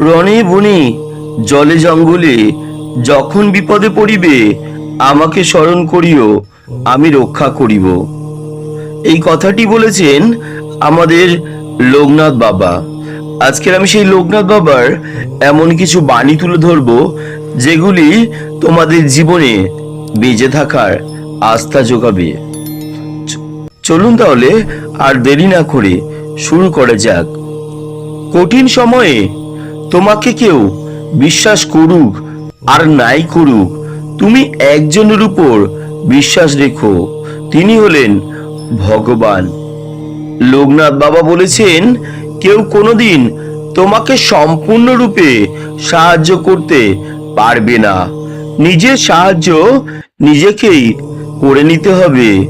রণে বনে, জলে জঙ্গলে যখন বিপদে পড়িবে, আমাকে স্মরণ করিও, আমি রক্ষা করিব। এই কথাটি বলেছেন আমাদের লোকনাথ বাবা। আজকের আমি সেই লোকনাথ বাবার এমন কিছু বাণী তুলে ধরবো, যেগুলি তোমাদের জীবনে বেঁচে থাকার আস্থা যোগাবে। চলুন তাহলে আর দেরি না করে শুরু করা যাক। কঠিন সময়ে তোমাকে কেউ বিশ্বাস করুক আর নাই করুক, তুমি একজনের উপর বিশ্বাস রেখো। তিনি হলেন ভগবান। লোকনাথ বাবা বলেছেন, কেউ কোনোদিন তোমাকে সম্পূর্ণরূপে সাহায্য করতে পারবে না। নিজের সাহায্য নিজেকেই করে নিতে হবে।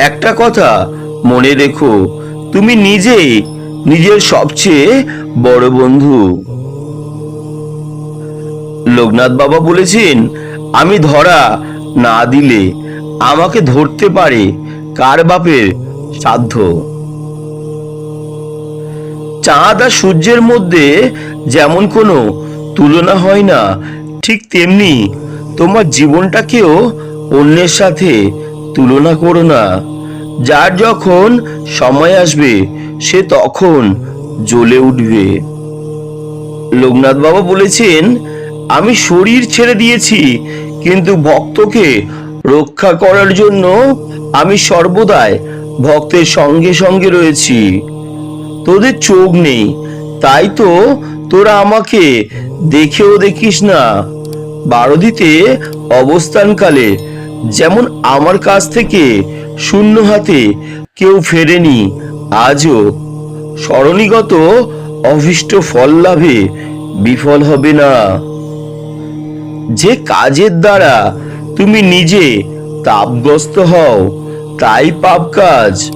একটা কথা মনে রেখো তুমি নিজেই নিজের সবচেয়ে বড় বন্ধু। লোকনাথ বাবা বলেছেন, আমি ধরা না দিলে আমাকে ধরতে পারে কার বাপের সাধ্য? চাঁদ আর সূর্যের মধ্যে যেমন কোনো তুলনা হয় না, ঠিক তেমনি তোমার জীবনটাকেও অন্যের সাথে তুলনা করো না। যার যখন সময় আসবে, সে তখন জ্বলে উঠবে। লোকনাথ বাবা বলেছেন, আমি শরীর ছেড়ে দিয়েছি, কিন্তু ভক্তকে রক্ষা করার জন্য আমি সর্বদাই ভক্তের সঙ্গে সঙ্গে রয়েছি। তোদের চোখ নেই, তাই তো তোরা আমাকে দেখেও দেখিস না। বারদিতে অবস্থানকালে যেমন আমার কাছ থেকে শূন্য হাতে কেউ ফেরেনি, আজও স্মরণীগত অভীষ্ট ফল লাভে বিফল হবে না। যে কাজের দ্বারা তুমি নিজে তাপগ্রস্ত হও, তাই পাপ কাজ।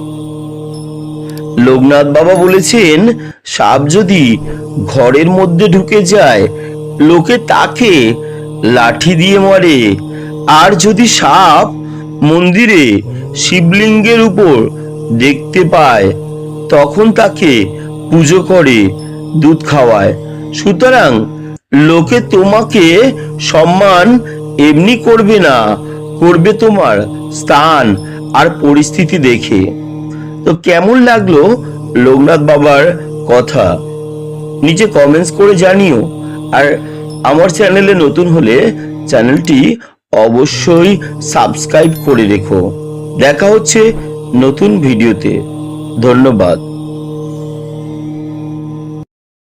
লোকনাথ বাবা বলেছেন, সাপ যদি ঘরের মধ্যে ঢুকে যায়, লোকে তাকে লাঠি দিয়ে মারে। আর যদি সাপ মন্দিরে শিবলিঙ্গের উপর দেখতে পায়, তখন তাকে পুজো করে, দুধ খাওয়ায়। সুতরাং লোকে তোমাকে সম্মান এমনি করবে না, করবে তোমার স্থান আর পরিস্থিতি দেখে। তো কেমন লাগল লোকনাথ বাবার কথা? নিচে কমেন্টস করে জানিও। আর আমার চ্যানেলে নতুন হলে চ্যানেলটি অবশ্যই সাবস্ক্রাইব করে রেখো। দেখা হচ্ছে নতুন ভিডিওতে। ধন্যবাদ।